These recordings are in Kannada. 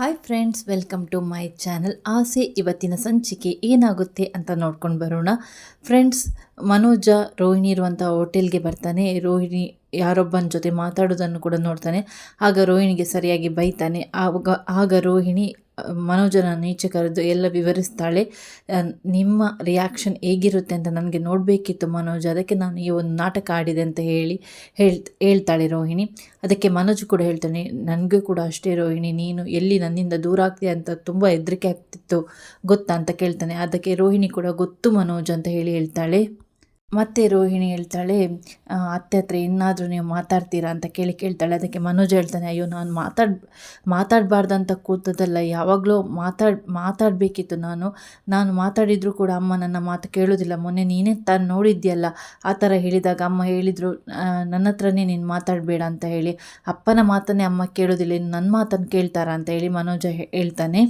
Hi friends welcome to my channel ಆಸೆ ಇವತ್ತಿನ ಸಂಚಿಕೆ ಏನಾಗುತ್ತೆ ಅಂತ ನೋಡ್ಕೊಂಡು ಬರೋಣ. ಫ್ರೆಂಡ್ಸ್ ಮನೋಜ ರೋಹಿಣಿ ಇರುವಂಥ ಹೋಟೆಲ್ಗೆ ಬರ್ತಾನೆ. ರೋಹಿಣಿ ಯಾರೊಬ್ಬನ ಜೊತೆ ಮಾತಾಡೋದನ್ನು ಕೂಡ ನೋಡ್ತಾನೆ. ಆಗ ರೋಹಿಣಿಗೆ ಸರಿಯಾಗಿ ಬೈತಾನೆ. ಆವಾಗ, ಆಗ ರೋಹಿಣಿ ಮನೋಜನ ನೀಚೆ ಕರೆದು ಎಲ್ಲ ವಿವರಿಸ್ತಾಳೆ. ನಿಮ್ಮ ರಿಯಾಕ್ಷನ್ ಹೇಗಿರುತ್ತೆ ಅಂತ ನನಗೆ ನೋಡಬೇಕಿತ್ತು ಮನೋಜ್. ಅದಕ್ಕೆ ನಾನು ಈ ಒಂದು ನಾಟಕ ಆಡಿದೆ ಅಂತ ಹೇಳಿ ಹೇಳ್ತ ಹೇಳ್ತಾಳೆ ರೋಹಿಣಿ. ಅದಕ್ಕೆ ಮನೋಜ್ ಕೂಡ ಹೇಳ್ತಾನೆ, ನನಗೂ ಕೂಡ ಅಷ್ಟೇ ರೋಹಿಣಿ. ನೀನು ಎಲ್ಲಿ ನನ್ನಿಂದ ದೂರ ಆಗ್ತೀಯ ಅಂತ ತುಂಬ ಹೆದರಿಕೆ ಆಗ್ತಿತ್ತು ಗೊತ್ತಾ? ಅಂತ ಕೇಳ್ತಾನೆ. ಅದಕ್ಕೆ ರೋಹಿಣಿ ಕೂಡ, ಗೊತ್ತು ಮನೋಜ್ ಅಂತ ಹೇಳಿ ಹೇಳ್ತಾಳೆ. ಮತ್ತೆ ರೋಹಿಣಿ ಹೇಳ್ತಾಳೆ ಅತ್ತೆ ಹತ್ರ ಇನ್ನಾದರೂ ನೀವು ಮಾತಾಡ್ತೀರಾ ಅಂತ ಕೇಳಿ ಕೇಳ್ತಾಳೆ. ಅದಕ್ಕೆ ಮನೋಜ್ ಹೇಳ್ತಾನೆ, ಅಯ್ಯೋ, ನಾನು ಮಾತಾಡ್, ಮಾತಾಡಬಾರ್ದಂತ ಕೂತದಲ್ಲ ಯಾವಾಗಲೂ ಮಾತಾಡ್, ಮಾತಾಡಬೇಕಿತ್ತು ನಾನು. ನಾನು ಮಾತಾಡಿದರೂ ಕೂಡ ಅಮ್ಮ ನನ್ನ ಮಾತು ಕೇಳೋದಿಲ್ಲ. ಮೊನ್ನೆ ನೀನೇ ತಾನು ನೋಡಿದ್ಯಲ್ಲ, ಆ ಥರ ಹೇಳಿದಾಗ ಅಮ್ಮ ಹೇಳಿದರು ನನ್ನ ಹತ್ರನೇ ನೀನು ಮಾತಾಡಬೇಡ ಅಂತ ಹೇಳಿ. ಅಪ್ಪನ ಮಾತನ್ನೇ ಅಮ್ಮ ಕೇಳೋದಿಲ್ಲ, ಇನ್ನು ನನ್ನ ಮಾತನ್ನು ಕೇಳ್ತಾರಾ? ಅಂತ ಹೇಳಿ ಮನೋಜ ಹೇಳ್ತಾನೆ.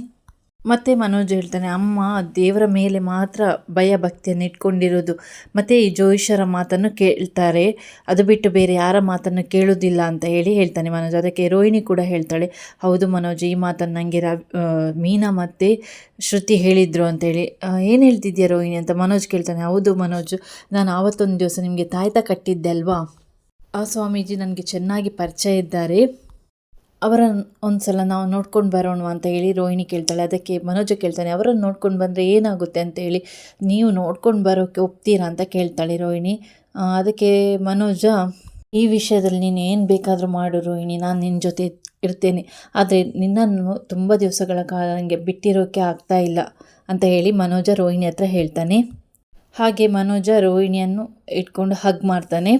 ಮತ್ತೆ ಮನೋಜ್ ಹೇಳ್ತಾನೆ, ಅಮ್ಮ, ದೇವರ ಮೇಲೆ ಮಾತ್ರ ಭಯ ಭಕ್ತಿಯನ್ನು ಇಟ್ಕೊಂಡಿರೋದು. ಮತ್ತು ಈ ಜೋಯಿಷರ ಮಾತನ್ನು ಕೇಳ್ತಾರೆ, ಅದು ಬಿಟ್ಟು ಬೇರೆ ಯಾರ ಮಾತನ್ನು ಕೇಳೋದಿಲ್ಲ ಅಂತ ಹೇಳಿ ಹೇಳ್ತಾನೆ ಮನೋಜ್. ಅದಕ್ಕೆ ರೋಹಿಣಿ ಕೂಡ ಹೇಳ್ತಾಳೆ, ಹೌದು ಮನೋಜ್, ಈ ಮಾತನ್ನು ನನಗೆ ರವಿ ಮೀನಾ ಮತ್ತು ಶ್ರುತಿ ಹೇಳಿದರು ಅಂತೇಳಿ ಏನು ಹೇಳ್ತಿದ್ಯಾ ರೋಹಿಣಿ? ಅಂತ ಮನೋಜ್ ಕೇಳ್ತಾನೆ, ಹೌದು ಮನೋಜ್, ನಾನು ಆವತ್ತೊಂದು ದಿವಸ ನಿಮಗೆ ತಾಯ್ತ ಕಟ್ಟಿದ್ದೆ ಅಲ್ವಾ? ಆ ಸ್ವಾಮೀಜಿ ನನಗೆ ಚೆನ್ನಾಗಿ ಪರಿಚಯ ಇದ್ದಾರೆ. ಅವರ ಒಂದು ಸಲ ನಾವು ನೋಡ್ಕೊಂಡು ಬರೋಣ ಅಂತ ಹೇಳಿ ರೋಹಿಣಿ ಕೇಳ್ತಾಳೆ. ಅದಕ್ಕೆ ಮನೋಜ ಕೇಳ್ತಾನೆ ಅವರನ್ನು ನೋಡ್ಕೊಂಡು ಬಂದರೆ ಏನಾಗುತ್ತೆ? ಅಂತ ಹೇಳಿ. ನೀವು ನೋಡ್ಕೊಂಡು ಬರೋಕ್ಕೆ ಒಪ್ತೀರಾ? ಅಂತ ಕೇಳ್ತಾಳೆ ರೋಹಿಣಿ. ಅದಕ್ಕೆ ಮನೋಜ, ಈ ವಿಷಯದಲ್ಲಿ ನೀನು ಏನು ಬೇಕಾದರೂ ಮಾಡು ರೋಹಿಣಿ, ನಾನು ನಿನ್ನ ಜೊತೆ ಇರ್ತೇನೆ. ಆದರೆ ನಿನ್ನನ್ನು ತುಂಬ ದಿವಸಗಳ ಕಾಲ ನನಗೆ ಬಿಟ್ಟಿರೋಕ್ಕೆ ಆಗ್ತಾ ಇಲ್ಲ, ಅಂತ ಹೇಳಿ ಮನೋಜ ರೋಹಿಣಿ ಹತ್ರ ಹೇಳ್ತಾನೆ. ಹಾಗೆ ಮನೋಜ ರೋಹಿಣಿಯನ್ನು ಇಟ್ಕೊಂಡು ಹಗ್ ಮಾಡ್ತಾನೆ.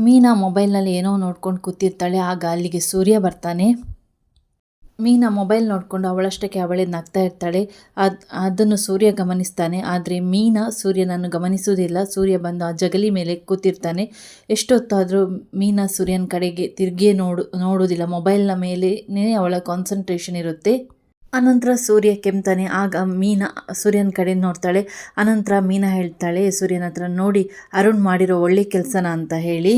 ಮೀನಾ ಮೊಬೈಲ್ನಲ್ಲಿ ಏನೋ ನೋಡ್ಕೊಂಡು ಕೂತಿರ್ತಾಳೆ, ಆಗ ಅಲ್ಲಿಗೆ ಸೂರ್ಯ ಬರ್ತಾನೆ. ಮೀನಾ ಮೊಬೈಲ್ ನೋಡಿಕೊಂಡು ಅವಳಷ್ಟಕ್ಕೆ ಅವಳೇ ನಗ್ತಾ ಇರ್ತಾಳೆ. ಅದು, ಅದನ್ನು ಸೂರ್ಯ ಗಮನಿಸ್ತಾನೆ. ಆದರೆ ಮೀನಾ ಸೂರ್ಯನನ್ನು ಗಮನಿಸುವುದಿಲ್ಲ. ಸೂರ್ಯ ಬಂದು ಆ ಜಗಲಿ ಮೇಲೆ ಕೂತಿರ್ತಾನೆ. ಎಷ್ಟೊತ್ತಾದರೂ ಮೀನಾ ಸೂರ್ಯನ ಕಡೆಗೆ ತಿರುಗಿಯೇ ನೋಡು, ನೋಡುವುದಿಲ್ಲ. ಮೊಬೈಲ್ನ ಮೇಲೇ ಅವಳ ಕಾನ್ಸಂಟ್ರೇಷನ್ ಇರುತ್ತೆ. ಅನಂತರ ಸೂರ್ಯ ಕೆಮ್ತಾನೆ. ಆಗ ಮೀನಾ ಸೂರ್ಯನ ಕಡೆ ನೋಡ್ತಾಳೆ. ಅನಂತರ ಮೀನಾ ಹೇಳ್ತಾಳೆ, ಸೂರ್ಯನ ಹತ್ರ ನೋಡಿ, ಅರುಣ್ ಮಾಡಿರೋ ಒಳ್ಳೆ ಕೆಲಸನ? ಅಂತ ಹೇಳಿ.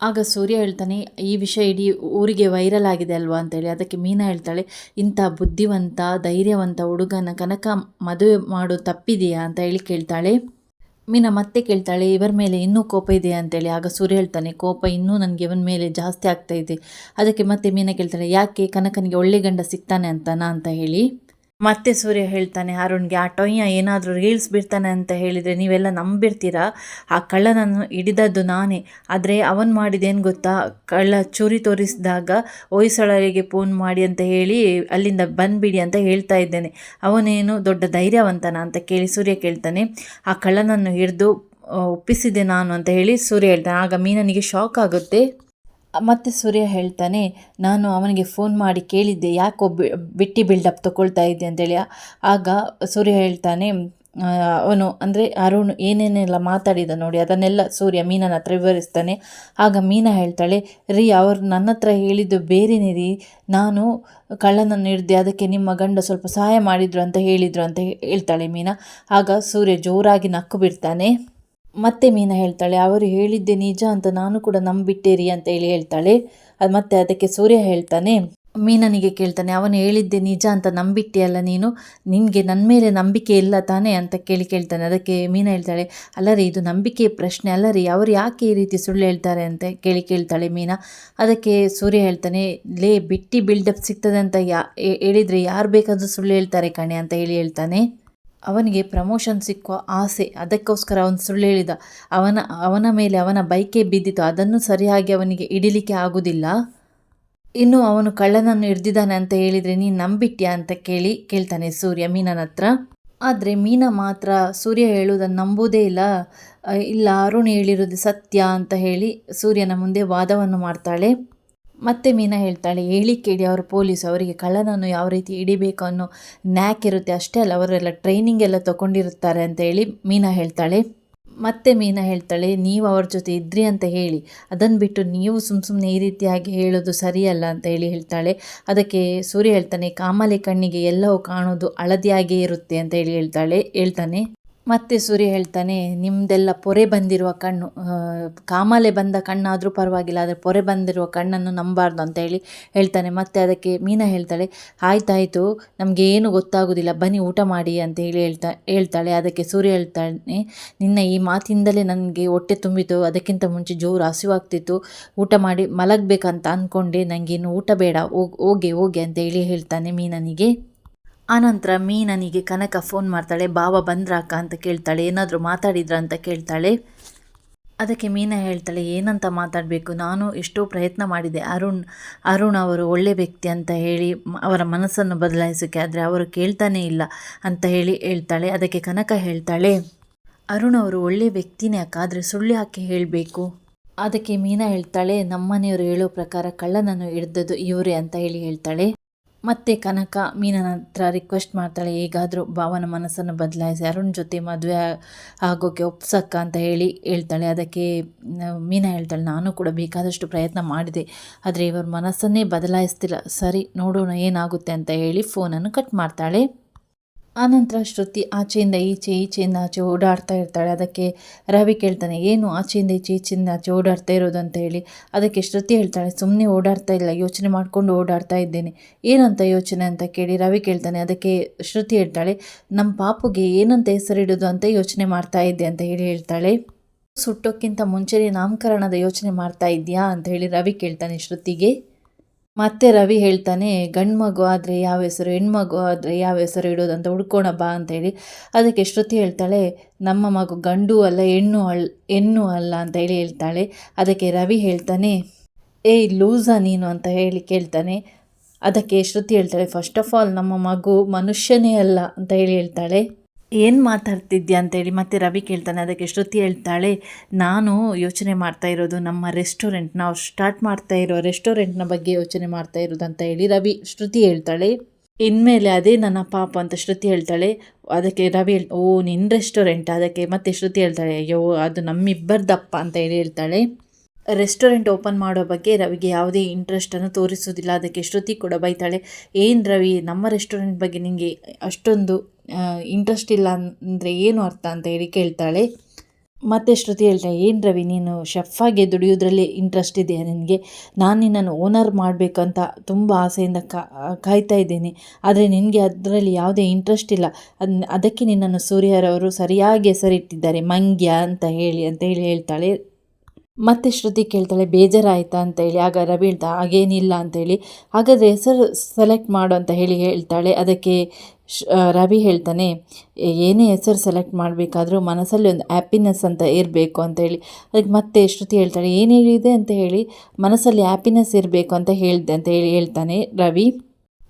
ಆಗ ಸೂರ್ಯ ಹೇಳ್ತಾನೆ, ಈ ವಿಷಯ ಇಡೀ ಊರಿಗೆ ವೈರಲ್ ಆಗಿದೆ ಅಲ್ವಾ ಅಂತೇಳಿ. ಅದಕ್ಕೆ ಮೀನಾ ಹೇಳ್ತಾಳೆ, ಇಂಥ ಬುದ್ಧಿವಂತ, ಧೈರ್ಯವಂತ ಹುಡುಗನ ಕನಕ ಮದುವೆ ಮಾಡು ತಪ್ಪಿದೆಯಾ ಅಂತ ಹೇಳಿ ಕೇಳ್ತಾಳೆ. ಮೀನಾ ಮತ್ತೆ ಕೇಳ್ತಾಳೆ, ಇವರ ಮೇಲೆ ಇನ್ನೂ ಕೋಪ ಇದೆಯಾ? ಅಂತೇಳಿ. ಆಗ ಸೂರ್ಯ ಹೇಳ್ತಾನೆ, ಕೋಪ ಇನ್ನೂ ನನಗೆ ಇವನ ಮೇಲೆ ಜಾಸ್ತಿ ಆಗ್ತಾ ಇದೆ. ಅದಕ್ಕೆ ಮತ್ತೆ ಮೀನಾ ಕೇಳ್ತಾಳೆ, ಯಾಕೆ ಕನಕನಿಗೆ ಒಳ್ಳೆ ಗಂಡ ಸಿಗ್ತಾನೆ ಅಂತನಾ ಅಂತ ಹೇಳಿ. ಮತ್ತೆ ಸೂರ್ಯ ಹೇಳ್ತಾನೆ, ಅರುಣ್ಗೆ ಆ ಟೊಯ್ಯ ಏನಾದರೂ ರೀಲ್ಸ್ ಬಿಡ್ತಾನೆ ಅಂತ ಹೇಳಿದರೆ ನೀವೆಲ್ಲ ನಂಬಿರ್ತೀರಾ? ಆ ಕಳ್ಳನನ್ನು ಹಿಡಿದದ್ದು ನಾನೇ. ಆದರೆ ಅವನು ಮಾಡಿದೇನು ಗೊತ್ತಾ? ಕಳ್ಳ ಚೂರಿ ತೋರಿಸಿದಾಗ ಹೊಯ್ಸಳರಿಗೆ ಫೋನ್ ಮಾಡಿ ಅಂತ ಹೇಳಿ ಅಲ್ಲಿಂದ ಬಂದುಬಿಡಿ ಅಂತ ಹೇಳ್ತಾ ಇದ್ದೇನೆ. ಅವನೇನು ದೊಡ್ಡ ಧೈರ್ಯವಂತನ ಅಂತ ಕೇಳಿ ಸೂರ್ಯ ಕೇಳ್ತಾನೆ, ಆ ಕಳ್ಳನನ್ನು ಹಿಡಿದು ಒಪ್ಪಿಸಿದೆ ನಾನು ಅಂತ ಹೇಳಿ ಸೂರ್ಯ ಹೇಳ್ತಾನೆ. ಆಗ ಮೀನನಿಗೆ ಶಾಕ್ ಆಗುತ್ತೆ. ಮತ್ತೆ ಸೂರ್ಯ ಹೇಳ್ತಾನೆ, ನಾನು ಅವನಿಗೆ ಫೋನ್ ಮಾಡಿ ಕೇಳಿದ್ದೆ, ಯಾಕೋ ಬಿಟ್ಟಿ ಬಿಲ್ಡಪ್ ತಗೊಳ್ತಾ ಇದ್ದೆ ಅಂತೇಳಿ. ಆಗ ಸೂರ್ಯ ಹೇಳ್ತಾನೆ ಅವನು ಅಂದರೆ ಅರುಣ್ ಏನೇನೆಲ್ಲ ಮಾತಾಡಿದ ನೋಡಿ, ಅದನ್ನೆಲ್ಲ ಸೂರ್ಯ ಮೀನನ ಹತ್ರ ವಿವರಿಸ್ತಾನೆ. ಆಗ ಮೀನಾ ಹೇಳ್ತಾಳೆ, ರೀ, ಅವರು ನನ್ನ ಹತ್ರ ಹೇಳಿದ್ದು ಬೇರೆನೇ ರೀ. ನಾನು ಕಳ್ಳನನ್ನು ಹಿಡಿದೆ, ಅದಕ್ಕೆ ನಿಮ್ಮ ಗಂಡ ಸ್ವಲ್ಪ ಸಹಾಯ ಮಾಡಿದ್ರು ಅಂತ ಹೇಳಿದರು ಅಂತ ಹೇಳ್ತಾಳೆ ಮೀನಾ. ಆಗ ಸೂರ್ಯ ಜೋರಾಗಿ ನಕ್ಕು ಬಿಡ್ತಾನೆ. ಮತ್ತೆ ಮೀನಾ ಹೇಳ್ತಾಳೆ, ಅವರು ಹೇಳಿದ್ದೆ ನಿಜ ಅಂತ ನಾನು ಕೂಡ ನಂಬಿಟ್ಟೇರಿ ಅಂತ ಹೇಳಿ ಹೇಳ್ತಾಳೆ. ಅದು ಮತ್ತೆ ಅದಕ್ಕೆ ಸೂರ್ಯ ಹೇಳ್ತಾನೆ, ಮೀನನಿಗೆ ಕೇಳ್ತಾನೆ, ಅವನು ಹೇಳಿದ್ದೆ ನಿಜ ಅಂತ ನಂಬಿಟ್ಟಿಯಲ್ಲ ನೀನು? ನಿನಗೆ ನನ್ನ ಮೇಲೆ ನಂಬಿಕೆ ಇಲ್ಲ ತಾನೇ? ಅಂತ ಕೇಳಿ ಕೇಳ್ತಾನೆ. ಅದಕ್ಕೆ ಮೀನಾ ಹೇಳ್ತಾಳೆ, ಅಲ್ಲ ರೀ, ಇದು ನಂಬಿಕೆ ಪ್ರಶ್ನೆ ಅಲ್ಲ ರೀ, ಅವರು ಯಾಕೆ ಈ ರೀತಿ ಸುಳ್ಳು ಹೇಳ್ತಾರೆ? ಅಂತ ಕೇಳಿ ಕೇಳ್ತಾಳೆ ಮೀನಾ. ಅದಕ್ಕೆ ಸೂರ್ಯ ಹೇಳ್ತಾನೆ, ಲೇ, ಬಿಟ್ಟಿ ಬಿಲ್ಡಪ್ ಸಿಗ್ತದೆ ಅಂತ ಯಾ ಹೇಳಿದರೆ ಯಾರು ಬೇಕಾದರೂ ಸುಳ್ಳು ಹೇಳ್ತಾರೆ ಕಣೆ, ಅಂತ ಹೇಳಿ ಹೇಳ್ತಾನೆ. ಅವನಿಗೆ ಪ್ರಮೋಷನ್ ಸಿಕ್ಕುವ ಆಸೆ, ಅದಕ್ಕೋಸ್ಕರ ಅವನು ಸುಳ್ಳು ಹೇಳಿದ. ಅವನ ಅವನ ಮೇಲೆ ಅವನ ಬೈಕೇ ಬಿದ್ದಿತು. ಅದನ್ನು ಸರಿಯಾಗಿ ಅವನಿಗೆ ಹಿಡಿಲಿಕ್ಕೆ ಆಗುವುದಿಲ್ಲ ಇನ್ನು ಅವನು ಕಳ್ಳನನ್ನು ಹಿಡ್ದಿದ್ದಾನೆ ಅಂತ ಹೇಳಿದರೆ ನೀನು ನಂಬಿಟ್ಯಾ ಅಂತ ಕೇಳಿ ಕೇಳ್ತಾನೆ ಸೂರ್ಯ ಮೀನನ ಹತ್ರ. ಆದರೆ ಮೀನ ಮಾತ್ರ ಸೂರ್ಯ ಹೇಳುವುದನ್ನು ನಂಬುವುದೇ ಇಲ್ಲ. ಇಲ್ಲ, ಅರುಣ್ ಹೇಳಿರೋದು ಸತ್ಯ ಅಂತ ಹೇಳಿ ಸೂರ್ಯನ ಮುಂದೆ ವಾದವನ್ನು ಮಾಡ್ತಾಳೆ. ಮತ್ತೆ ಮೀನಾ ಹೇಳ್ತಾಳೆ, ಹೇಳಿ ಕೇಳಿ, ಅವರು ಪೊಲೀಸ್, ಅವರಿಗೆ ಕಳ್ಳನನ್ನು ಯಾವ ರೀತಿ ಹಿಡಿಬೇಕು ಅನ್ನೋ ನ್ಯಾಕ್ ಇರುತ್ತೆ. ಅಷ್ಟೇ ಅಲ್ಲ, ಅವರೆಲ್ಲ ಟ್ರೈನಿಂಗ್ ಎಲ್ಲ ತಗೊಂಡಿರುತ್ತಾರೆ ಅಂತ ಹೇಳಿ ಮೀನಾ ಹೇಳ್ತಾಳೆ. ಮತ್ತೆ ಮೀನಾ ಹೇಳ್ತಾಳೆ, ನೀವು ಅವ್ರ ಜೊತೆ ಇದ್ರಿ ಅಂತ ಹೇಳಿ. ಅದನ್ನು ಬಿಟ್ಟು ನೀವು ಸುಮ್ಮ ಸುಮ್ಮನೆ ಈ ರೀತಿಯಾಗಿ ಹೇಳೋದು ಸರಿಯಲ್ಲ ಅಂತ ಹೇಳಿ ಹೇಳ್ತಾಳೆ. ಅದಕ್ಕೆ ಸೂರ್ಯ ಹೇಳ್ತಾನೆ, ಕಾಮಾಲೆ ಕಣ್ಣಿಗೆ ಎಲ್ಲವೂ ಕಾಣೋದು ಹಳದಿಯಾಗೇ ಇರುತ್ತೆ ಅಂತ ಹೇಳಿ ಹೇಳ್ತಾಳೆ, ಹೇಳ್ತಾನೆ. ಮತ್ತೆ ಸೂರ್ಯ ಹೇಳ್ತಾನೆ ನಿಮ್ಮದೆಲ್ಲ ಪೊರೆ ಬಂದಿರುವ ಕಣ್ಣು ಕಾಮಾಲೆ ಬಂದ ಕಣ್ಣಾದರೂ ಪರವಾಗಿಲ್ಲ, ಆದರೆ ಪೊರೆ ಬಂದಿರುವ ಕಣ್ಣನ್ನು ನಂಬಾರ್ದು ಅಂತ ಹೇಳಿ ಹೇಳ್ತಾನೆ. ಮತ್ತೆ ಅದಕ್ಕೆ ಮೀನಾ ಹೇಳ್ತಾಳೆ, ಆಯ್ತಾಯಿತು ನಮಗೆ ಏನು ಗೊತ್ತಾಗೋದಿಲ್ಲ, ಬನ್ನಿ ಊಟ ಮಾಡಿ ಅಂತ ಹೇಳಿ ಹೇಳ್ತಾ, ಹೇಳ್ತಾಳೆ. ಅದಕ್ಕೆ ಸೂರ್ಯ ಹೇಳ್ತಾನೆ, ನಿನ್ನ ಈ ಮಾತಿಂದಲೇ ನನಗೆ ಹೊಟ್ಟೆ ತುಂಬಿತು, ಅದಕ್ಕಿಂತ ಮುಂಚೆ ಜೋರು ಹಸಿವಾಗ್ತಿತ್ತು ಊಟ ಮಾಡಿ ಮಲಗಬೇಕಂತ ಅಂದ್ಕೊಂಡೆ ನನಗೇನು ಊಟ ಬೇಡ ಹೋಗಿ ಹೋಗಿ ಅಂತ ಹೇಳಿ ಹೇಳ್ತಾನೆ ಮೀನನಿಗೆ. ಆನಂತರ ಮೀನನಿಗೆ ಕನಕ ಫೋನ್ ಮಾಡ್ತಾಳೆ, ಬಾವ ಬಂದ್ರಾಕ? ಅಂತ ಕೇಳ್ತಾಳೆ, ಏನಾದರೂ ಮಾತಾಡಿದ್ರ? ಅಂತ ಕೇಳ್ತಾಳೆ. ಅದಕ್ಕೆ ಮೀನಾ ಹೇಳ್ತಾಳೆ, ಏನಂತ ಮಾತಾಡಬೇಕು? ನಾನು ಎಷ್ಟೋ ಪ್ರಯತ್ನ ಮಾಡಿದೆ. ಅರುಣ್ ಅರುಣ್ ಅವರು ಒಳ್ಳೆ ವ್ಯಕ್ತಿ ಅಂತ ಹೇಳಿ ಅವರ ಮನಸ್ಸನ್ನು ಬದಲಾಯಿಸೋಕ್ಕೆ ಆದರೆ ಅವರು ಕೇಳ್ತಾನೇ ಇಲ್ಲ ಅಂತ ಹೇಳಿ ಹೇಳ್ತಾಳೆ. ಅದಕ್ಕೆ ಕನಕ ಹೇಳ್ತಾಳೆ, ಅರುಣ್ ಅವರು ಒಳ್ಳೆ ವ್ಯಕ್ತಿನೇ ಅಕ್ಕ, ಆದರೆ ಸುಳ್ಳು ಯಾಕೆ ಹೇಳಬೇಕು? ಅದಕ್ಕೆ ಮೀನಾ ಹೇಳ್ತಾಳೆ, ನಮ್ಮನೆಯವರು ಹೇಳೋ ಪ್ರಕಾರ ಕಳ್ಳನನ್ನು ಹಿಡ್ದದ್ದು ಇವರೇ ಅಂತ ಹೇಳಿ ಹೇಳ್ತಾಳೆ. ಮತ್ತೆ ಕನಕ ಮೀನನ ಹತ್ರ ರಿಕ್ವೆಸ್ಟ್ ಮಾಡ್ತಾಳೆ, ಹೇಗಾದರೂ ಭಾವನ ಮನಸ್ಸನ್ನು ಬದಲಾಯಿಸಿ, ಅರುಣ್ ಜೊತೆ ಮದುವೆ ಆಗೋಕ್ಕೆ ಒಪ್ಸಕ್ಕ ಅಂತ ಹೇಳಿ ಹೇಳ್ತಾಳೆ. ಅದಕ್ಕೆ ಮೀನ ಹೇಳ್ತಾಳೆ, ನಾನು ಕೂಡ ಬೇಕಾದಷ್ಟು ಪ್ರಯತ್ನ ಮಾಡಿದೆ, ಆದರೆ ಇವ್ರ ಮನಸ್ಸನ್ನೇ ಬದಲಾಯಿಸ್ತಿಲ್ಲ. ಸರಿ, ನೋಡೋಣ ಏನಾಗುತ್ತೆ ಅಂತ ಹೇಳಿ ಫೋನನ್ನು ಕಟ್ ಮಾಡ್ತಾಳೆ. ಆನಂತರ ಶ್ರುತಿ ಆಚೆಯಿಂದ ಈಚೆ ಈಚೆಯಿಂದ ಆಚೆ ಓಡಾಡ್ತಾ ಇರ್ತಾಳೆ. ಅದಕ್ಕೆ ರವಿ ಕೇಳ್ತಾನೆ, ಏನು ಆಚೆಯಿಂದ ಈಚೆ ಈಚೆಯಿಂದ ಆಚೆ ಓಡಾಡ್ತಾ ಇರೋದು ಅಂತ ಹೇಳಿ. ಅದಕ್ಕೆ ಶ್ರುತಿ ಹೇಳ್ತಾಳೆ ಸುಮ್ಮನೆ ಓಡಾಡ್ತಾ ಇಲ್ಲ, ಯೋಚನೆ ಮಾಡಿಕೊಂಡು ಓಡಾಡ್ತಾ ಇದ್ದೇನೆ. ಏನಂತ ಯೋಚನೆ ಅಂತ ಕೇಳಿ? ರವಿ ಕೇಳ್ತಾನೆ. ಅದಕ್ಕೆ ಶ್ರುತಿ ಹೇಳ್ತಾಳೆ, ನಮ್ಮ ಪಾಪುಗೆ ಏನಂತ ಹೆಸರಿಡೋದು ಅಂತ ಯೋಚನೆ ಮಾಡ್ತಾ ಇದ್ದೆ ಅಂತ ಹೇಳಿ ಹೇಳ್ತಾಳೆ. ಸುಟ್ಟೋಕ್ಕಿಂತ ಮುಂಚೆನೇ ನಾಮಕರಣದ ಯೋಚನೆ ಮಾಡ್ತಾ ಇದೆಯಾ ಅಂತ ಹೇಳಿ ರವಿ ಕೇಳ್ತಾನೆ ಶ್ರುತಿಗೆ. ಮತ್ತೆ ರವಿ ಹೇಳ್ತಾನೆ, ಗಂಡು ಮಗು ಆದರೆ ಯಾವ ಹೆಸರು ಹೆಣ್ಮಗು ಆದರೆ ಯಾವ ಹೆಸರು ಇಡೋದಂತ ಅಂತ ಹುಡ್ಕೋಣ ಬಾ ಅಂತ ಹೇಳಿ. ಅದಕ್ಕೆ ಶ್ರುತಿ ಹೇಳ್ತಾಳೆ, ನಮ್ಮ ಮಗು ಗಂಡು ಅಲ್ಲ, ಹೆಣ್ಣು ಅಲ್ ಹೆಣ್ಣು ಅಲ್ಲ ಅಂತ ಹೇಳಿ ಹೇಳ್ತಾಳೆ. ಅದಕ್ಕೆ ರವಿ ಹೇಳ್ತಾನೆ ಏಯ್ ಲೂಸಾ ನೀನು ಅಂತ ಹೇಳಿ ಕೇಳ್ತಾನೆ. ಅದಕ್ಕೆ ಶ್ರುತಿ ಹೇಳ್ತಾಳೆ ಫಸ್ಟ್ ಆಫ್ ಆಲ್ ನಮ್ಮ ಮಗು ಮನುಷ್ಯನೇ ಅಲ್ಲ ಅಂತ ಹೇಳಿ ಹೇಳ್ತಾಳೆ. ಏನು ಮಾತಾಡ್ತಿದ್ಯಾ ಅಂತೇಳಿ ಮತ್ತೆ ರವಿ ಕೇಳ್ತಾನೆ, ಅದಕ್ಕೆ ಶ್ರುತಿ ಹೇಳ್ತಾಳೆ, ನಾನು ಯೋಚನೆ ಮಾಡ್ತಾ ಇರೋದು ನಮ್ಮ ರೆಸ್ಟೋರೆಂಟ್ ನಾವು ಸ್ಟಾರ್ಟ್ ಮಾಡ್ತಾ ಇರೋ ರೆಸ್ಟೋರೆಂಟ್ನ ಬಗ್ಗೆ ಯೋಚನೆ ಮಾಡ್ತಾ ಇರೋದು ಅಂತ ಹೇಳಿ ರವಿ, ಶ್ರುತಿ ಹೇಳ್ತಾಳೆ. ಇನ್ಮೇಲೆ ಅದೇ ನನ್ನ ಪಾಪ ಅಂತ ಶ್ರುತಿ ಹೇಳ್ತಾಳೆ. ಅದಕ್ಕೆ ರವಿ ಓ ನಿನ್ನ ರೆಸ್ಟೋರೆಂಟ್? ಅದಕ್ಕೆ ಮತ್ತೆ ಶ್ರುತಿ ಹೇಳ್ತಾಳೆ, ಅಯ್ಯೋ, ಅದು ನಮ್ಮಿಬ್ಬರದಪ್ಪ ಅಂತ ಹೇಳಿ ಹೇಳ್ತಾಳೆ. ರೆಸ್ಟೋರೆಂಟ್ ಓಪನ್ ಮಾಡೋ ಬಗ್ಗೆ ರವಿಗೆ ಯಾವುದೇ ಇಂಟ್ರೆಸ್ಟನ್ನು ತೋರಿಸೋದಿಲ್ಲ ಅದಕ್ಕೆ ಶ್ರುತಿ ಕೂಡ ಬೈತಾಳೆ, ಏನು ರವಿ, ನಮ್ಮ ರೆಸ್ಟೋರೆಂಟ್ ಬಗ್ಗೆ ನಿಮಗೆ ಅಷ್ಟೊಂದು ಇಂಟ್ರೆಸ್ಟ್ ಇಲ್ಲ ಅಂದರೆ ಏನು ಅರ್ಥ? ಅಂತ ಹೇಳಿ ಕೇಳ್ತಾಳೆ. ಮತ್ತೆ ಶ್ರುತಿ ಹೇಳ್ತಾಳೆ, ಏನು ರವಿ, ನೀನು ಶೆಫಾಗೆ ದುಡಿಯೋದ್ರಲ್ಲಿ ಇಂಟ್ರೆಸ್ಟ್ ಇದೆಯಾ ನಿನಗೆ? ನಾನು ನಿನ್ನನ್ನು ಓನರ್ ಮಾಡಬೇಕಂತ ತುಂಬ ಆಸೆಯಿಂದ ಕಾಯ್ತಾ ಇದ್ದೇನೆ. ಆದರೆ ನಿನಗೆ ಅದರಲ್ಲಿ ಯಾವುದೇ ಇಂಟ್ರೆಸ್ಟ್ ಇಲ್ಲ. ಅದ್, ಅದಕ್ಕೆ ನಿನ್ನನ್ನು ಸೂರ್ಯರವರು ಸರಿಯಾಗಿ ಹೆಸರಿಟ್ಟಿದ್ದಾರೆ, ಮಂಗ್ಯ ಅಂತ ಹೇಳಿ ಅಂತ ಹೇಳಿ ಹೇಳ್ತಾಳೆ. ಮತ್ತೆ ಶ್ರುತಿ ಕೇಳ್ತಾಳೆ, ಬೇಜಾರಾಯ್ತಾ ಅಂತ ಹೇಳಿ. ಆಗ ರವಿ ಹೇಳ್ತಾ, ಹಾಗೇನಿಲ್ಲ ಅಂತೇಳಿ ಹಾಗಾದರೆ ಹೆಸರು ಸೆಲೆಕ್ಟ್ ಮಾಡು ಅಂತ ಹೇಳಿ ಹೇಳ್ತಾಳೆ. ಅದಕ್ಕೆ ರವಿ ಹೇಳ್ತಾನೆ, "ಏ- ಏನೇ ಹೆಸರು ಸೆಲೆಕ್ಟ್ ಮಾಡಬೇಕಾದ್ರೂ ಮನಸ್ಸಲ್ಲಿ ಒಂದು ಹ್ಯಾಪಿನೆಸ್ ಅಂತ ಇರಬೇಕು ಅಂತ ಹೇಳಿ. ಅದಕ್ಕೆ ಮತ್ತೆ ಶ್ರುತಿ ಹೇಳ್ತಾಳೆ, ಏನು ಹೇಳಿದೆ? ಅಂತ ಹೇಳಿ, ಮನಸ್ಸಲ್ಲಿ ಹ್ಯಾಪಿನೆಸ್ ಇರಬೇಕು ಅಂತ ಹೇಳಿದೆ ಅಂತ ಹೇಳಿ ಹೇಳ್ತಾನೆ ರವಿ.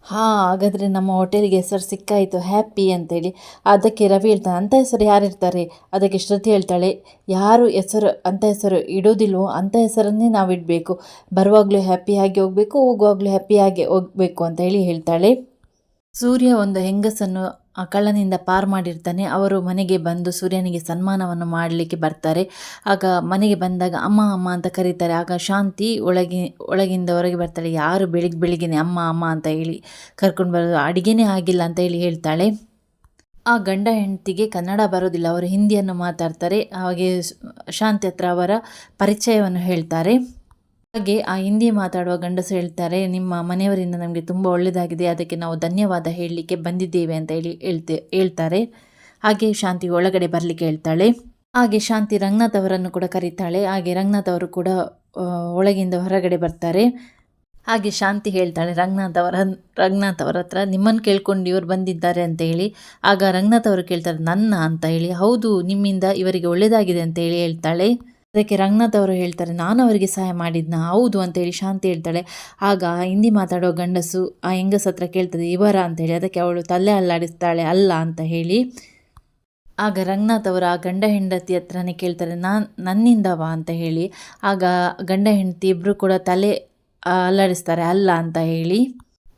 ಹಾಂ, ಹಾಗಾದರೆ ನಮ್ಮ ಹೋಟೆಲ್ಗೆ ಹೆಸರು ಸಿಕ್ಕಾಯಿತು, ಹ್ಯಾಪಿ ಅಂತೇಳಿ. ಅದಕ್ಕೆ ರವಿ ಹೇಳ್ತಾನೆ ಅಂಥ ಹೆಸರು ಯಾರಿರ್ತಾರೆ ಅದಕ್ಕೆ ಶ್ರುತಿ ಹೇಳ್ತಾಳೆ, ಯಾರು ಹೆಸರು ಅಂಥ ಹೆಸರು ಇಡೋದಿಲ್ವೋ ಅಂಥ ಹೆಸರನ್ನೇ ನಾವು ಇಡಬೇಕು ಬರುವಾಗಲೂ ಹ್ಯಾಪಿಯಾಗಿ ಹೋಗಬೇಕು, ಹೋಗುವಾಗಲೂ ಹ್ಯಾಪಿಯಾಗಿ ಹೋಗಬೇಕು ಅಂತ ಹೇಳಿ ಹೇಳ್ತಾಳೆ. ಸೂರ್ಯ ಒಂದು ಹೆಂಗಸನ್ನು ಕಳ್ಳನಿಂದ ಪಾರು ಮಾಡಿರ್ತಾನೆ. ಅವರು ಮನೆಗೆ ಬಂದು ಸೂರ್ಯನಿಗೆ ಸನ್ಮಾನವನ್ನು ಮಾಡಲಿಕ್ಕೆ ಬರ್ತಾರೆ. ಆಗ ಮನೆಗೆ ಬಂದಾಗ, ಅಮ್ಮ ಅಮ್ಮ ಅಂತ ಕರೀತಾರೆ. ಆಗ ಶಾಂತಿ ಒಳಗೆ, ಒಳಗಿಂದ ಹೊರಗೆ ಬರ್ತಾಳೆ. ಯಾರು ಬೆಳಿಗ್ಗೆ ಬೆಳಿಗ್ಗೆನೆ ಅಮ್ಮ ಅಮ್ಮ ಅಂತ ಹೇಳಿ ಕರ್ಕೊಂಡು ಬರೋದು. ಅಡುಗೆನೇ ಆಗಿಲ್ಲ ಅಂತ ಹೇಳಿ ಹೇಳ್ತಾಳೆ. ಆ ಗಂಡ ಹೆಂಡತಿಗೆ ಕನ್ನಡ ಬರೋದಿಲ್ಲ. ಅವರು ಹಿಂದಿಯನ್ನು ಮಾತಾಡ್ತಾರೆ. ಹಾಗೆ ಶಾಂತಿ ಹತ್ರ ಅವರ ಪರಿಚಯವನ್ನು ಹೇಳ್ತಾರೆ. ಹಾಗೆ ಆ ಹಿಂದಿ ಮಾತಾಡುವ ಗಂಡಸು ಹೇಳ್ತಾರೆ, ನಿಮ್ಮ ಮನೆಯವರಿಂದ ನಮಗೆ ತುಂಬ ಒಳ್ಳೆಯದಾಗಿದೆ ಅದಕ್ಕೆ ನಾವು ಧನ್ಯವಾದ ಹೇಳಲಿಕ್ಕೆ ಬಂದಿದ್ದೇವೆ ಅಂತ ಹೇಳಿ ಹೇಳ್ತೆ, ಹೇಳ್ತಾರೆ. ಹಾಗೆ ಶಾಂತಿ ಒಳಗಡೆ ಬರಲಿಕ್ಕೆ ಹೇಳ್ತಾಳೆ. ಹಾಗೆ ಶಾಂತಿ ರಂಗನಾಥ್ ಅವರನ್ನು ಕೂಡ ಕರೀತಾಳೆ. ಹಾಗೆ ರಂಗನಾಥ್ ಅವರು ಕೂಡ ಒಳಗಿಂದ ಹೊರಗಡೆ ಬರ್ತಾರೆ. ಹಾಗೆ ಶಾಂತಿ ಹೇಳ್ತಾಳೆ, ರಂಗನಾಥ್ ಅವರ ರಂಗನಾಥ್ ಅವರ ಹತ್ರ ನಿಮ್ಮನ್ನು ಕೇಳ್ಕೊಂಡು ಇವರು ಬಂದಿದ್ದಾರೆ ಅಂತ ಹೇಳಿ. ಆಗ ರಂಗನಾಥ್ ಅವರು ಕೇಳ್ತಾರೆ, ನನ್ನ ಅಂತ ಹೇಳಿ. ಹೌದು, ನಿಮ್ಮಿಂದ ಇವರಿಗೆ ಒಳ್ಳೆಯದಾಗಿದೆ ಅಂತ ಹೇಳಿ ಹೇಳ್ತಾಳೆ. ಅದಕ್ಕೆ ರಂಗನಾಥ್ ಅವರು ಹೇಳ್ತಾರೆ, ನಾನು ಅವರಿಗೆ ಸಹಾಯ ಮಾಡಿದ್ನ, ಹೌದು ಅಂತ ಹೇಳಿ ಶಾಂತಿ ಹೇಳ್ತಾಳೆ. ಆಗ ಹಿಂದಿ ಮಾತಾಡೋ ಗಂಡಸು ಆ ಹೆಂಗಸ ಹತ್ರ ಕೇಳ್ತದೆ, ಇವರ ಅಂತ ಹೇಳಿ ಅದಕ್ಕೆ ಅವಳು ತಲೆ ಅಲ್ಲಾಡಿಸ್ತಾಳೆ, ಅಲ್ಲ ಅಂತ ಹೇಳಿ. ಆಗ ರಂಗನಾಥ್ ಅವರು ಆ ಗಂಡ ಹೆಂಡತಿ ಹತ್ರನೇ ಕೇಳ್ತಾರೆ, ನಾನು ನನ್ನಿಂದವಾ ಅಂತ ಹೇಳಿ. ಆಗ ಗಂಡ ಹೆಂಡತಿ ಇಬ್ಬರು ಕೂಡ ತಲೆ ಅಲ್ಲಾಡಿಸ್ತಾರೆ, ಅಲ್ಲ ಅಂತ ಹೇಳಿ.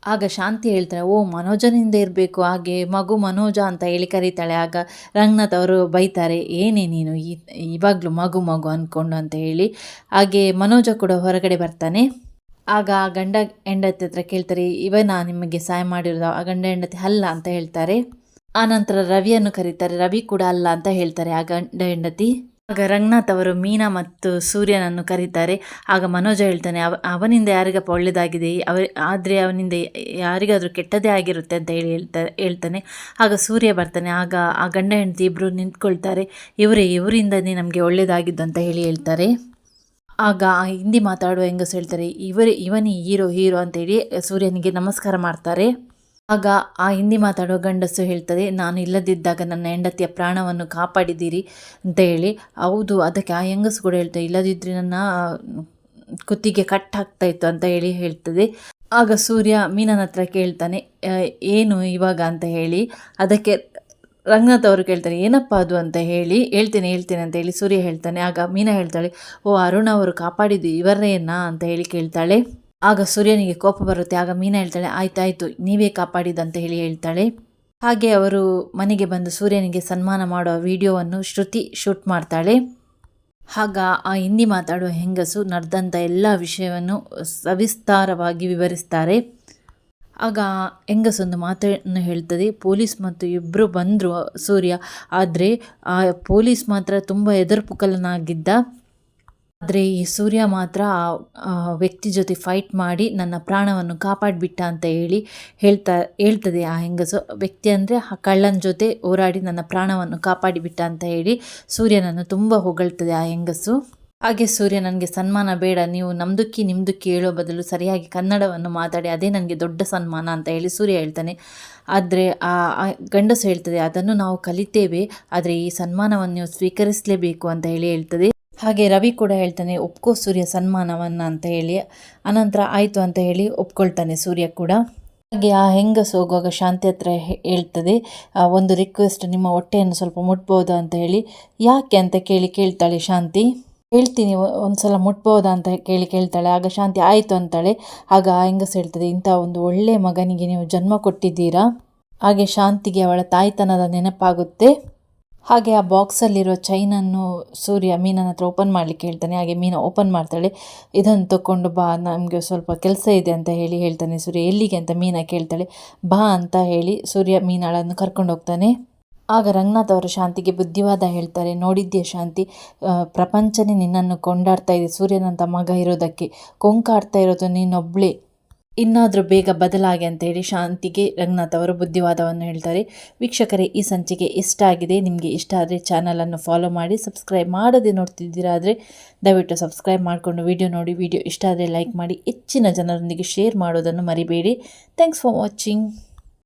ಆಗ ಶಾಂತಿ ಹೇಳ್ತಾರೆ ಓ, ಮನೋಜನಿಂದ ಇರಬೇಕು, ಹಾಗೆ ಮಗು ಮನೋಜ ಅಂತ ಹೇಳಿ ಕರೀತಾಳೆ. ಆಗ ರಂಗನಾಥ್ ಅವರು ಬೈತಾರೆ, ಏನೇ ನೀನು, ಈ, ಇವಾಗಲೂ ಮಗು ಮಗು ಅಂದ್ಕೊಂಡು ಅಂತ ಹೇಳಿ. ಹಾಗೆ ಮನೋಜ ಕೂಡ ಹೊರಗಡೆ ಬರ್ತಾನೆ. ಆಗ ಆ ಗಂಡ ಹೆಂಡತಿ ಹತ್ರ ಕೇಳ್ತಾರೆ ನಾನು ನಿಮಗೆ ಸಹಾಯ ಮಾಡಿರೋದು ಆ ಗಂಡ ಹೆಂಡತಿ ಅಲ್ಲ ಅಂತ ಹೇಳ್ತಾರೆ. ಆನಂತರ ರವಿಯನ್ನು ಕರೀತಾರೆ, ರವಿ ಕೂಡ ಅಲ್ಲ ಅಂತ ಹೇಳ್ತಾರೆ ಆ ಗಂಡ ಹೆಂಡತಿ. ಆಗ ರಂಗನಾಥ್ ಅವರು ಮೀನಾ ಮತ್ತು ಸೂರ್ಯನನ್ನು ಕರೀತಾರೆ. ಆಗ ಮನೋಜ ಹೇಳ್ತಾನೆ, ಅವ, ಅವನಿಂದ ಯಾರಿಗಪ್ಪ ಒಳ್ಳೆಯದಾಗಿದೆ ಅವ, ಆದರೆ ಅವನಿಂದ ಯಾರಿಗಾದರೂ ಕೆಟ್ಟದೇ ಆಗಿರುತ್ತೆ ಅಂತ ಹೇಳಿ ಹೇಳ್ತಾ, ಹೇಳ್ತಾನೆ. ಆಗ ಸೂರ್ಯ ಬರ್ತಾನೆ, ಆಗ ಆ ಗಂಡ ಹೆಂಡತಿ ಇಬ್ಬರು ನಿಂತ್ಕೊಳ್ತಾರೆ. ಇವರೇ, ಇವರಿಂದನೇ ನಮಗೆ ಒಳ್ಳೆಯದಾಗಿದ್ದು ಅಂತ ಹೇಳಿ ಹೇಳ್ತಾರೆ. ಆಗ ಹಿಂದಿ ಮಾತಾಡುವ ಹೆಂಗಸು ಹೇಳ್ತಾರೆ, ಇವರೇ, ಇವನೇ ಹೀರೋ ಹೀರೋ ಅಂತೇಳಿ ಸೂರ್ಯನಿಗೆ ನಮಸ್ಕಾರ ಮಾಡ್ತಾರೆ. ಆಗ ಆ ಹಿಂದಿ ಮಾತಾಡುವ ಗಂಡಸು ಹೇಳ್ತದೆ, ನಾನು ಇಲ್ಲದಿದ್ದಾಗ ನನ್ನ ಹೆಂಡತಿಯ ಪ್ರಾಣವನ್ನು ಕಾಪಾಡಿದ್ದೀರಿ ಅಂತ ಹೇಳಿ. ಹೌದು, ಅದಕ್ಕೆ ಆ ಹೆಂಗಸು ಕೂಡ ಹೇಳ್ತದೆ ಇಲ್ಲದಿದ್ದರೆ ನನ್ನ ಕುತ್ತಿಗೆ ಕಟ್ ಇತ್ತು ಅಂತ ಹೇಳಿ ಹೇಳ್ತದೆ. ಆಗ ಸೂರ್ಯ ಮೀನನ ಹತ್ರ ಕೇಳ್ತಾನೆ ಏನು ಇವಾಗ ಅಂತ ಹೇಳಿ? ಅದಕ್ಕೆ ರಂಗನಾಥ್ ಅವರು ಕೇಳ್ತಾರೆ, ಏನಪ್ಪ ಅದು? ಅಂತ ಹೇಳಿ, ಹೇಳ್ತೇನೆ ಹೇಳ್ತೇನೆ ಅಂತ ಹೇಳಿ ಸೂರ್ಯ ಹೇಳ್ತಾನೆ. ಆಗ ಮೀನಾ ಹೇಳ್ತಾಳೆ, ಓ, ಅರುಣ ಅವರು ಕಾಪಾಡಿದ್ದು ಇವರೇನಾ? ಅಂತ ಹೇಳಿ ಕೇಳ್ತಾಳೆ. ಆಗ ಸೂರ್ಯನಿಗೆ ಕೋಪ ಬರುತ್ತೆ, ಆಗ ಮೀನಾ ಹೇಳ್ತಾಳೆ ಆಯ್ತಾಯ್ತು ನೀವೇ ಕಾಪಾಡಿದಂತ ಹೇಳಿ, ಹೇಳ್ತಾಳೆ. ಹಾಗೆ ಅವರು ಮನೆಗೆ ಬಂದು ಸೂರ್ಯನಿಗೆ ಸನ್ಮಾನ ಮಾಡುವ ವಿಡಿಯೋವನ್ನು ಶ್ರುತಿ ಶೂಟ್ ಮಾಡ್ತಾಳೆ. ಆಗ ಆ ಹಿಂದಿ ಮಾತಾಡುವ ಹೆಂಗಸು ನಡೆದಂಥ ಎಲ್ಲ ವಿಷಯವನ್ನು ಸವಿಸ್ತಾರವಾಗಿ ವಿವರಿಸ್ತಾರೆ. ಆಗ ಹೆಂಗಸೊಂದು ಮಾತನ್ನು ಹೇಳ್ತದೆ, ಪೊಲೀಸ್ ಮತ್ತು ಇಬ್ಬರು ಬಂದರು ಸೂರ್ಯ, ಆದರೆ ಆ ಪೊಲೀಸ್ ಮಾತ್ರ ತುಂಬ ಎದುರುಪುಕಲನಾಗಿದ್ದ. ಆದರೆ ಈ ಸೂರ್ಯ ಮಾತ್ರ ಆ ವ್ಯಕ್ತಿ ಜೊತೆ ಫೈಟ್ ಮಾಡಿ ನನ್ನ ಪ್ರಾಣವನ್ನು ಕಾಪಾಡಿಬಿಟ್ಟ ಅಂತ ಹೇಳಿ ಹೇಳ್ತಾ, ಹೇಳ್ತದೆ ಆ ಹೆಂಗಸು. ವ್ಯಕ್ತಿ ಅಂದರೆ ಆ ಕಳ್ಳನ ಜೊತೆ ಹೋರಾಡಿ ನನ್ನ ಪ್ರಾಣವನ್ನು ಕಾಪಾಡಿಬಿಟ್ಟ ಅಂತ ಹೇಳಿ ಸೂರ್ಯನನ್ನು ತುಂಬ ಹೊಗಳ್ತದೆ ಆ ಹೆಂಗಸು. ಹಾಗೆ ಸೂರ್ಯ ನನಗೆ ಸನ್ಮಾನ ಬೇಡ, ನೀವು ನಮ್ದಕ್ಕಿ ನಿಮ್ದಕ್ಕಿ ಹೇಳೋ ಬದಲು ಸರಿಯಾಗಿ ಕನ್ನಡವನ್ನು ಮಾತಾಡಿ, ಅದೇ ನನಗೆ ದೊಡ್ಡ ಸನ್ಮಾನ ಅಂತ ಹೇಳಿ ಸೂರ್ಯ ಹೇಳ್ತಾನೆ. ಆದರೆ ಆ ಗಂಡಸು ಹೇಳ್ತದೆ, ಅದನ್ನು ನಾವು ಕಲಿತೇವೆ, ಆದರೆ ಈ ಸನ್ಮಾನವನ್ನು ನೀವು ಸ್ವೀಕರಿಸಲೇಬೇಕು ಅಂತ ಹೇಳಿ ಹೇಳ್ತದೆ. ಹಾಗೆ ರವಿ ಕೂಡ ಹೇಳ್ತಾನೆ, ಒಪ್ಕೋ ಸೂರ್ಯ ಸನ್ಮಾನವನ್ನು ಅಂತ ಹೇಳಿ. ಅನಂತರ ಆಯಿತು ಅಂತ ಹೇಳಿ ಒಪ್ಕೊಳ್ತಾನೆ ಸೂರ್ಯ ಕೂಡ. ಹಾಗೆ ಆ ಹೆಂಗಸು ಹೋಗುವಾಗ ಶಾಂತಿ ಹತ್ರ ಹೇಳ್ತದೆ ಒಂದು ರಿಕ್ವೆಸ್ಟ್ ನಿಮ್ಮ ಹೊಟ್ಟೆಯನ್ನು ಸ್ವಲ್ಪ ಮುಟ್ಬೋದಾ ಅಂತ ಹೇಳಿ. ಯಾಕೆ? ಅಂತ ಕೇಳಿ ಕೇಳ್ತಾಳೆ ಶಾಂತಿ. ಹೇಳ್ತೀನಿ ಒಂದು ಸಲ ಮುಟ್ಬೋದಾ ಅಂತ ಕೇಳಿ ಕೇಳ್ತಾಳೆ. ಆಗ ಶಾಂತಿ, ಆಯಿತು ಅಂತಾಳೆ. ಆಗ ಆ ಹೆಂಗಸು ಹೇಳ್ತದೆ, ಇಂಥ ಒಂದು ಒಳ್ಳೆಯ ಮಗನಿಗೆ ನೀವು ಜನ್ಮ ಕೊಟ್ಟಿದ್ದೀರಾ? ಹಾಗೆ ಶಾಂತಿಗೆ ಅವಳ ತಾಯ್ತನದ ನೆನಪಾಗುತ್ತೆ. ಹಾಗೆ ಆ ಬಾಕ್ಸಲ್ಲಿರೋ ಚೈನನ್ನು ಸೂರ್ಯ ಮೀನನ ಹತ್ರ ಓಪನ್ ಮಾಡಲಿಕ್ಕೆ ಹೇಳ್ತಾನೆ. ಹಾಗೆ ಮೀನು ಓಪನ್ ಮಾಡ್ತಾಳೆ. ಇದನ್ನು ತಗೊಂಡು ಬಾ, ನಮಗೆ ಸ್ವಲ್ಪ ಕೆಲಸ ಇದೆ ಅಂತ ಹೇಳಿ ಹೇಳ್ತಾನೆ ಸೂರ್ಯ. ಎಲ್ಲಿಗೆ ಅಂತ ಮೀನ ಕೇಳ್ತಾಳೆ. ಬಾ ಅಂತ ಹೇಳಿ ಸೂರ್ಯ ಮೀನಾಳನ್ನು ಕರ್ಕೊಂಡು ಹೋಗ್ತಾನೆ. ಆಗ ರಂಗನಾಥ್ ಅವರು ಶಾಂತಿಗೆ ಬುದ್ಧಿವಾದ ಹೇಳ್ತಾರೆ. ನೋಡಿದ್ದೆ ಶಾಂತಿ? ಪ್ರಪಂಚನೇ ನಿನ್ನನ್ನು ಕೊಂಡಾಡ್ತಾ ಇದೆ. ಸೂರ್ಯನಂಥ ಮಗ ಇರೋದಕ್ಕೆ ಕೊಂಕಾಡ್ತಾ ಇರೋದು ನೀನೊಬ್ಳೇ. ಇನ್ನಾದರೂ ಬೇಗ ಬದಲಾಗಿ ಅಂತ ಹೇಳಿ ಶಾಂತಿಗೆ ರಂಗನಾಥ್ ಅವರು ಬುದ್ಧಿವಾದವನ್ನು ಹೇಳ್ತಾರೆ. ವೀಕ್ಷಕರೇ, ಈ ಸಂಚಿಕೆ ಇಷ್ಟ ಆಗಿದೆ. ನಿಮಗೆ ಇಷ್ಟ ಆದರೆ ಚಾನಲನ್ನು ಫಾಲೋ ಮಾಡಿ ಸಬ್ಸ್ಕ್ರೈಬ್ ಮಾಡದೆ ನೋಡ್ತಿದ್ದೀರಾ ಆದರೆ ದಯವಿಟ್ಟು ಸಬ್ಸ್ಕ್ರೈಬ್ ಮಾಡಿಕೊಂಡು ವಿಡಿಯೋ ನೋಡಿ. ವಿಡಿಯೋ ಇಷ್ಟ ಆದರೆ ಲೈಕ್ ಮಾಡಿ, ಹೆಚ್ಚಿನ ಜನರೊಂದಿಗೆ ಶೇರ್ ಮಾಡೋದನ್ನು ಮರಿಬೇಡಿ. Thanks for watching